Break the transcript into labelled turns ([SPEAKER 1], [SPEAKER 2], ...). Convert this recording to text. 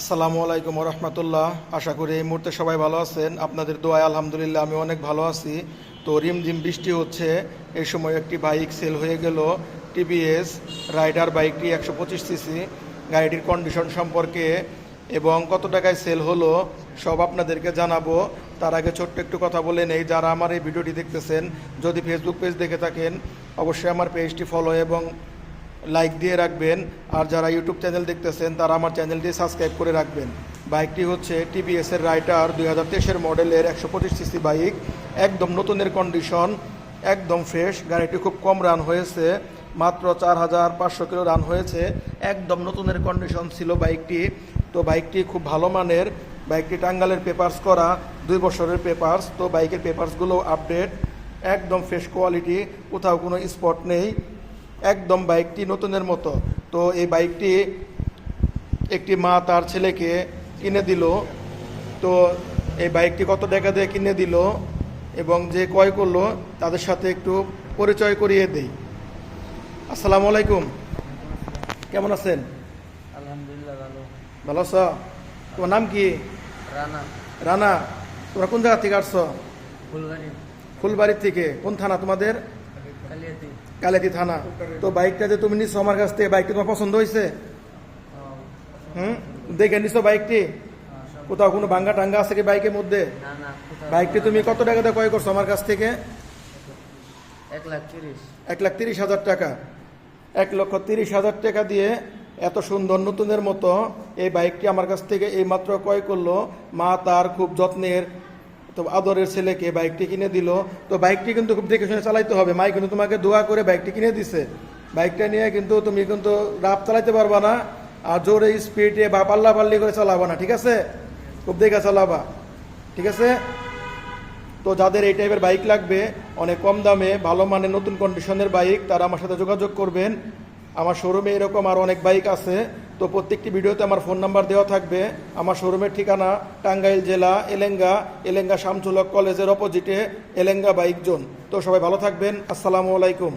[SPEAKER 1] আসসালামু আলাইকুম রহমতুল্লাহ আশা করি এই মুহূর্তে সবাই ভালো আছেন। আপনাদের দোয়ায় আলহামদুলিল্লাহ আমি অনেক ভালো আছি। তো রিমঝিম বৃষ্টি হচ্ছে, এই সময় একটি বাইক সেল হয়ে গেল, টিভিএস, রাইডার বাইকটি একশো পঁচিশ সিসি। গাড়িটির কন্ডিশন সম্পর্কে এবং কত টাকায় সেল হলো, সব আপনাদেরকে জানাব। তার আগে ছোট্ট একটু কথা বলে নেই, যারা আমার এই ভিডিওটি দেখতেছেন, যদি ফেসবুক পেজ দেখে থাকেন, অবশ্যই আমার পেজটি ফলো এবং লাইক দিয়ে রাখবেন। আর যারা ইউটিউব চ্যানেল দেখতেছেন, তারা আমার চ্যানেলটি সাবস্ক্রাইব করে রাখবেন। বাইকটি হচ্ছে টিভিএস এর রাইটার দুই হাজার তেইশের মডেলের একশো পঁচিশ সিসি বাইক একদম নতুনের কন্ডিশন একদম ফ্রেশ গাড়িটি খুব কম রান হয়েছে, মাত্র চার হাজার পাঁচশো কিলো রান হয়েছে। একদম নতুনের কন্ডিশন ছিল বাইকটি। তো বাইকটি খুব ভালো মানের। বাইকটি টাঙ্গালের পেপার্স করা, দুই বছরের পেপার্স তো বাইকের পেপার্সগুলো আপডেট একদম ফ্রেশ কোয়ালিটি কোথাও কোনো স্পট নেই। একদম বাইকটি নতুনের মতো। তো এই বাইকটি একটি মা তার ছেলেকে কিনে দিল। তো এই বাইকটি কত টাকা দিয়ে কিনে দিল এবং যে ক্রয় করল তাদের সাথে একটু পরিচয় করিয়ে দেই। আসসালামু আলাইকুম। কেমন আছেন?
[SPEAKER 2] আলহামদুলিল্লাহ ভালো।
[SPEAKER 1] ভালো আছো? তোমার নাম কি?
[SPEAKER 2] রানা।
[SPEAKER 1] রানা তোমরা কোন জায়গা থেকে আসছো?
[SPEAKER 2] ফুলবাড়ি।
[SPEAKER 1] ফুলবাড়ির থেকে। কোন থানা তোমাদের? কালেতি থানা। তো বাইকটা যে তুমি নিচ্ছ আমার কাছ থেকে বাইকটা তোমার পছন্দ হয়েছে? হুম? দেখে নিছো বাইকটি? কোথাও কোনো ভাঙ্গা টাঙ্গা আছে কি বাইকের মধ্যে? বাইকটি তুমি কত টাকা দিয়ে ক্রয় করছ আমার কাছ থেকে?
[SPEAKER 2] এক লাখ তিরিশ।
[SPEAKER 1] এক লাখ তিরিশ হাজার টাকা। এক লক্ষ তিরিশ হাজার টাকা দিয়ে এত সুন্দর নতুনের মতো এই বাইকটি আমার কাছ থেকে এই মাত্র ক্রয় করল। মা তার খুব যত্নের তো আদরের ছেলেকে বাইকটি কিনে দিল। তো বাইকটি কিন্তু খুব দেখে শুনে চালাইতে হবে। মাই কিন্তু তোমাকে দোয়া করে বাইকটি কিনে দিছে। বাইকটা নিয়ে কিন্তু তুমি কিন্তু রাপ চালাইতে পারবা না আর জোরে স্পিডে বা পাল্লা পাল্লি করে চালাবা না, ঠিক আছে? খুব দেখে চালাবা, ঠিক আছে? তো যাদের এই টাইপের বাইক লাগবে, অনেক কম দামে, ভালো মানের নতুন কন্ডিশনের বাইক তারা আমার সাথে যোগাযোগ করবেন। আমার শোরুমে এরকম আর অনেক বাইক আছে। তো প্রত্যেকটি ভিডিওতে আমার ফোন নাম্বার দেওয়া থাকবে। আমার শোরুমের ঠিকানা টাঙ্গাইল জেলা, এলেঙ্গা এলেঙ্গা শামচুলক কলেজের অপোজিটে এলেঙ্গা বাইক জোন তো সবাই ভালো থাকবেন। আসসালামু আলাইকুম।